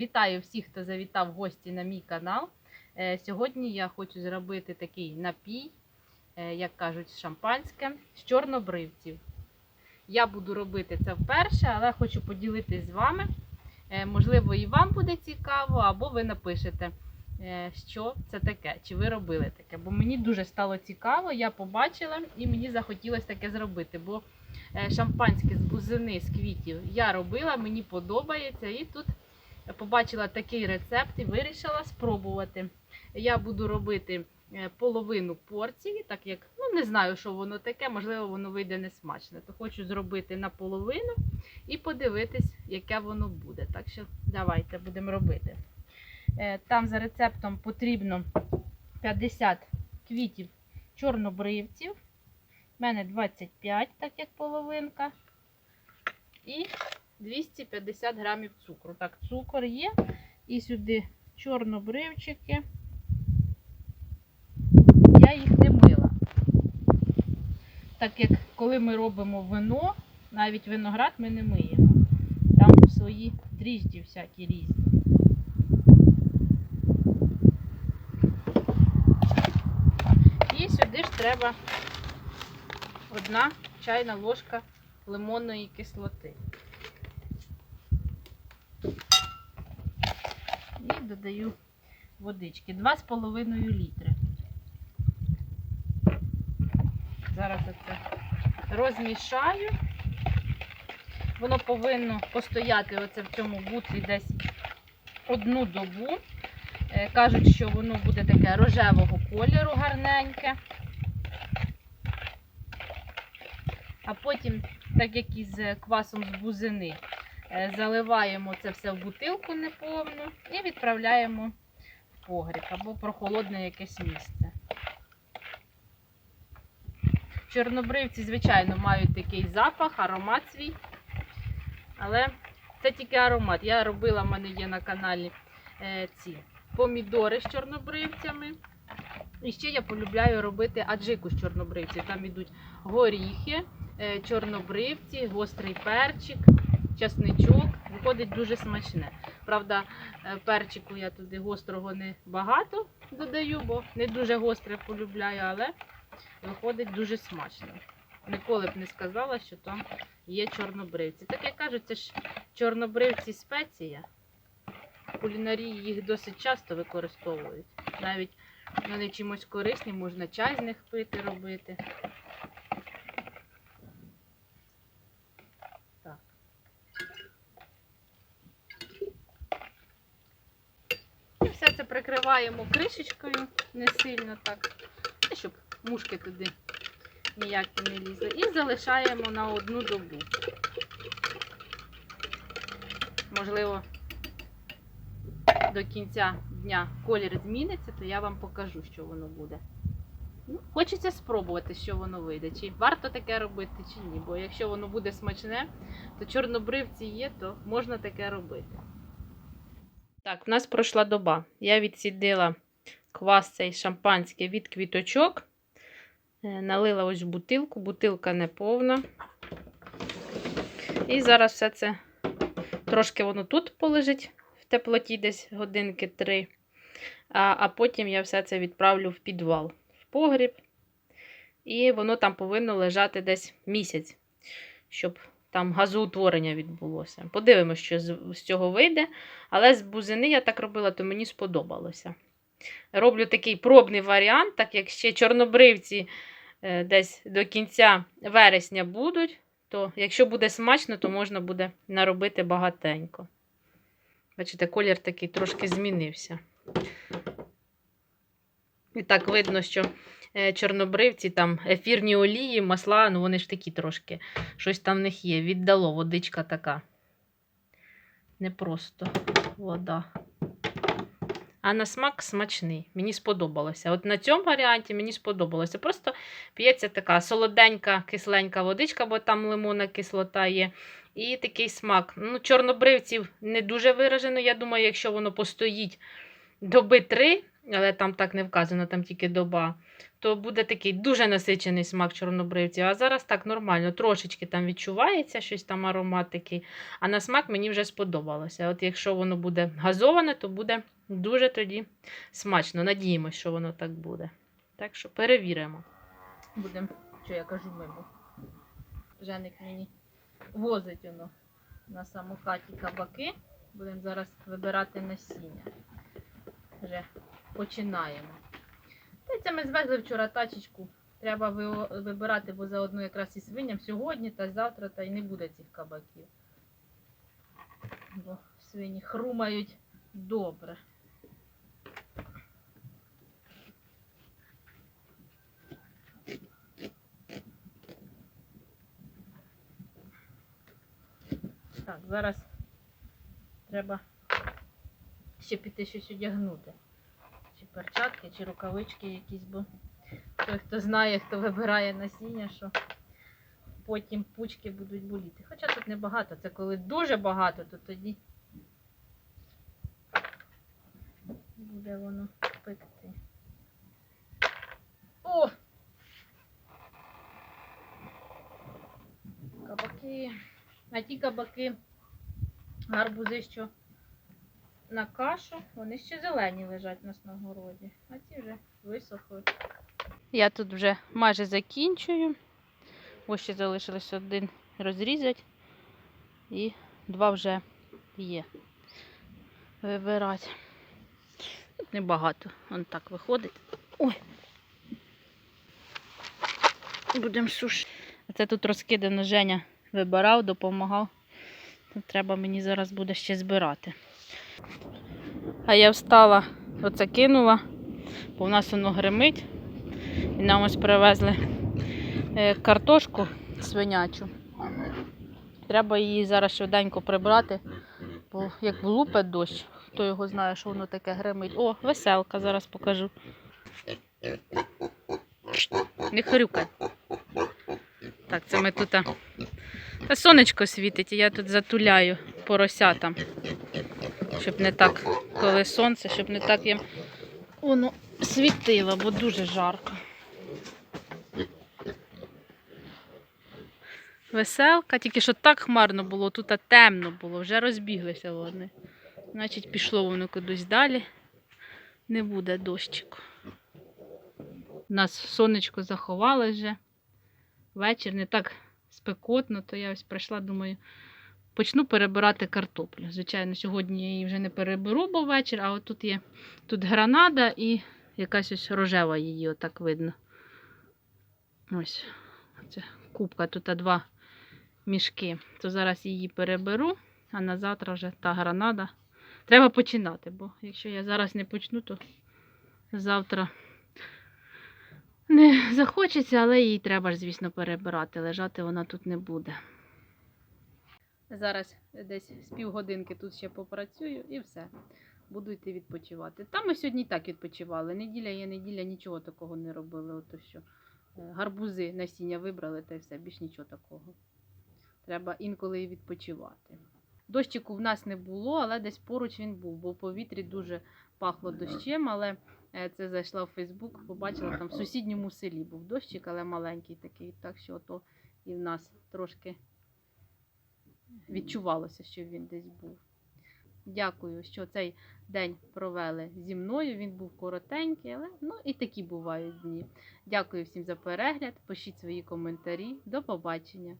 Вітаю всіх, хто завітав гості на мій канал. Е, Сьогодні я хочу зробити такий напій, е, як кажуть, шампанське з чорнобривців. Я буду робити це вперше, але хочу поділитись з вами. Е, Можливо, і вам буде цікаво, або ви напишете, що це таке, чи ви робили таке. Бо мені дуже стало цікаво, я побачила і мені захотілося таке зробити. Бо шампанське з бузини з квітів я робила, мені подобається. І тут побачила такий рецепт і вирішила спробувати. Я буду робити е, половину порції, так як ну не знаю, що воно таке, можливо, воно вийде несмачне. То хочу зробити наполовину і подивитись, яке воно буде. Так що давайте будемо робити. Е, Там за рецептом потрібно 50 квітів чорнобривців. У мене 25, так як половинка. І 250 грамів цукру. Так, цукор є. І сюди чорнобривчики. Я їх не мила. Так як коли ми робимо вино, навіть виноград ми не миємо. Там свої дріжджі всякі різні. І сюди ж треба одна чайна ложка лимонної кислоти. Додаю водички. 2,5 літри. Зараз оце розмішаю. Воно повинно постояти оце в цьому бутлі десь одну добу. Е, Кажуть, що воно буде таке рожевого кольору гарненьке. А потім, так як із квасом з бузини, е, заливаємо це все в бутилку неповну і відправляємо в погріб або прохолодне якесь місце. Чорнобривці, звичайно, мають такий запах, аромат свій. Але це тільки аромат. Я робила, в мене є на каналі е, ці помідори з чорнобривцями. І ще я полюбляю робити аджику з чорнобривців. Там йдуть горіхи, е, чорнобривці, гострий перчик, часничок. Виходить дуже смачне. Правда, е, перчику я туди гострого не багато додаю, бо не дуже гостре полюбляю, але виходить дуже смачно. Ніколи б не сказала, що там є чорнобривці. Так як кажуть, це ж чорнобривці спеція. В кулінарії їх досить часто використовують. Навіть вони чимось корисні, можна чай з них пити, робити. Так. І все це прикриваємо кришечкою, не сильно так, щоб мушки туди ніякі не лізли. І залишаємо на одну добу. Можливо, до кінця дня колір зміниться, то я вам покажу, що воно буде. Ну, хочеться спробувати, що воно вийде. Чи варто таке робити, чи ні. Бо якщо воно буде смачне, то чорнобривці є, то можна таке робити. Так, в нас пройшла доба. Я відсідила квас цей шампанський від квіточок. Е, Налила ось бутилку, бутилка не повна. І зараз все це трошки воно тут полежить в теплоті десь годинки три. А, а потім я все це відправлю в підвал, в погріб. І воно там повинно лежати десь місяць, щоб там газоутворення відбулося. Подивимося, що з, цього вийде. Але з бузини я так робила, то мені сподобалося. Роблю такий пробний варіант, так як ще чорнобривці е, десь до кінця вересня будуть, то якщо буде смачно, то можна буде наробити багатенько. Бачите, колір такий трошки змінився. І так видно, що чорнобривці, там ефірні олії, масла, ну вони ж такі трошки, щось там в них є. Віддало водичка така. Не просто вода. А на смак смачний. Мені сподобалося. От на цьому варіанті мені сподобалося. Просто п'ється така солоденька, кисленька водичка, бо там лимонна кислота є. І такий смак. Ну, Чорнобривців не дуже виражено. Я думаю, якщо воно постоїть доби три, але там так не вказано, там тільки доба, то буде такий дуже насичений смак чорнобривців. А зараз так нормально, трошечки там відчувається щось там аромат такий, а на смак мені вже сподобалося. От якщо воно буде газоване, то буде дуже тоді смачно. Надіємось, що воно так буде. Так що перевіримо. Будемо, що я кажу, мимо. Женик мені возить воно на самокаті кабаки. Будемо зараз вибирати насіння. Вже починаємо. Та це ми звезли вчора тачечку. Треба вибирати, бо заодно якраз і свиням сьогодні та завтра, та й не буде цих кабаків. Бо свині хрумають добре. Так, зараз треба ще піти щось одягнути. Перчатки, чи рукавички якісь, бо той, хто знає, хто вибирає насіння, що потім пучки будуть боліти. Хоча тут небагато, це коли дуже багато, то тоді буде воно пекти. О! Кабаки. А ті кабаки, гарбузи, що на кашу, вони ще зелені лежать на городі, а ті вже висохли. Я тут вже майже закінчую. Ось ще залишилось один розрізати. І два вже є. Вибирати. Тут небагато. Вон так виходить. Ой. Будемо сушити. Це тут розкидано Женя вибирав, допомагав. Треба мені зараз буде ще збирати. А я встала, оце кинула, бо в нас воно гримить. І нам ось привезли е, картошку свинячу. Треба її зараз швиденько прибрати, бо як влупе дощ, хто його знає, що воно таке гримить. О, веселка, зараз покажу. Не хрюкай. Так, це ми тут. Та сонечко світить, і я тут затуляю поросятам. Щоб не так, коли сонце, щоб не так їм воно світило, бо дуже жарко. Веселка, тільки що так хмарно було, тут темно було, вже розбіглися вони. Значить, пішло воно кудись далі. Не буде дощику. У нас сонечко заховалось вже. Вечір не так спекотно, то я ось прийшла, думаю, почну перебирати картоплю. Звичайно, сьогодні я її вже не переберу, бо вечір, а от тут є тут гранада і якась ось рожева її, отак видно. Ось це кубка, тут два мішки. То зараз її переберу, а на завтра вже та гранада. Треба починати, бо якщо я зараз не почну, то завтра не захочеться, але її треба ж, звісно, перебирати. Лежати вона тут не буде. Зараз десь з півгодинки тут ще попрацюю і все. Буду йти відпочивати. Там ми сьогодні і так відпочивали. Неділя є неділя, нічого такого не робили. Ото що. Е, Гарбузи насіння вибрали та й все, більш нічого такого. Треба інколи і відпочивати. Дощику в нас не було, але десь поруч він був, бо в повітрі дуже пахло дощем, але е, це зайшла в Фейсбук, побачила там в сусідньому селі був дощик, але маленький такий. Так що ото і в нас трошки відчувалося, що він десь був. Дякую, що цей день провели зі мною. Він був коротенький, але ну і такі бувають дні. Дякую всім за перегляд. Пишіть свої коментарі. До побачення!